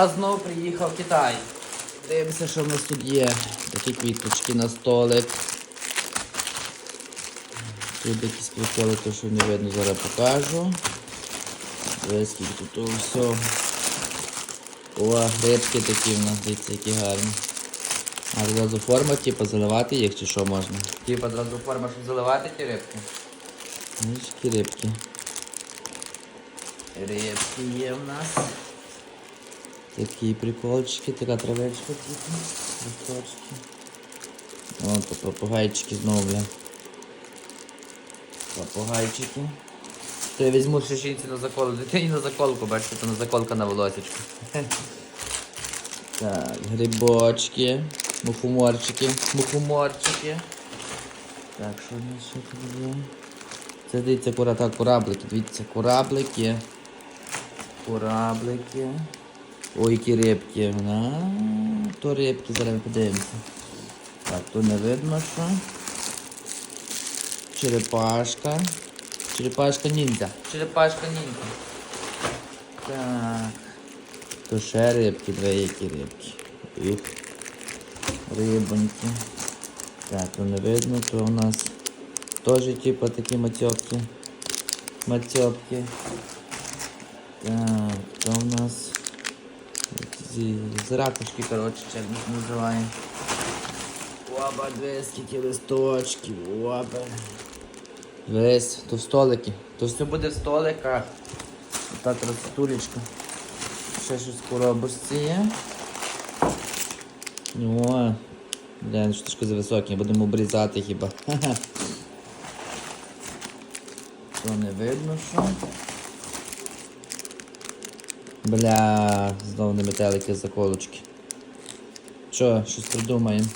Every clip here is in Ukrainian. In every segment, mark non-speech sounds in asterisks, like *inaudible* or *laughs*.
Я знову приїхав в Китай. Дивимося, що в нас тут є. Такі квіточки на столик. Тут якісь приколи, то що не видно, зараз покажу. Дивись, скільки тут всього. О, грибки такі в нас, дивіться, які гарні. А одразу форма, типу, заливати їх чи що можна? Типу, одразу форма, щоб заливати ті рибки. Ось які рибки. Рибки є в нас. Такі приколчики, така травичка типу. Листочки. О, попугайчики знову, бля. Попугайчики. То я візьму шишинці на заколку. Дитині на заколку, бачите, то на заколка на волосечку. *laughs* Так, грибочки, мухоморчики, мухоморчики. Так, що у нас ще тут є? Це дивіться кура, так, кораблики, дивіться, кораблики. Кораблики. Ой, які рибки. А, то рибки, зараз подивимося. Так, то не видно що. Черепашка. Черепашка ніндзя. Черепашка ніндзя. Так. То ще рибки, дві які рибки. Їх. Рибоньки. Так, то не видно, то у нас теж типу такі мацьопки. Мацьопки. Так, то у нас з, ракушки, коротше, як ми називаємо. Оба, дві скільки листочків, оба. Весь, то столики. То все буде в столиках. Та красотулечка. Ще щось в коробочці є. О, бля, ну штучки за високі, будемо обрізати хіба. *laughs* То не видно що. Бля, знову не метелики заколочки. Що, щось придумаємо?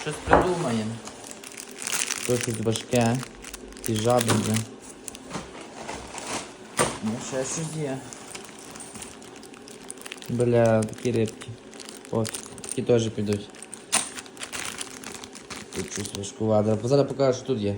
Щось придумаємо. То щось важке. Ті жаби, бля. Ну, ще щось є. Бля, такі рибки. Пофіг. Такі теж підуть. Тут щось важкувато. Зараз покажу, що тут є.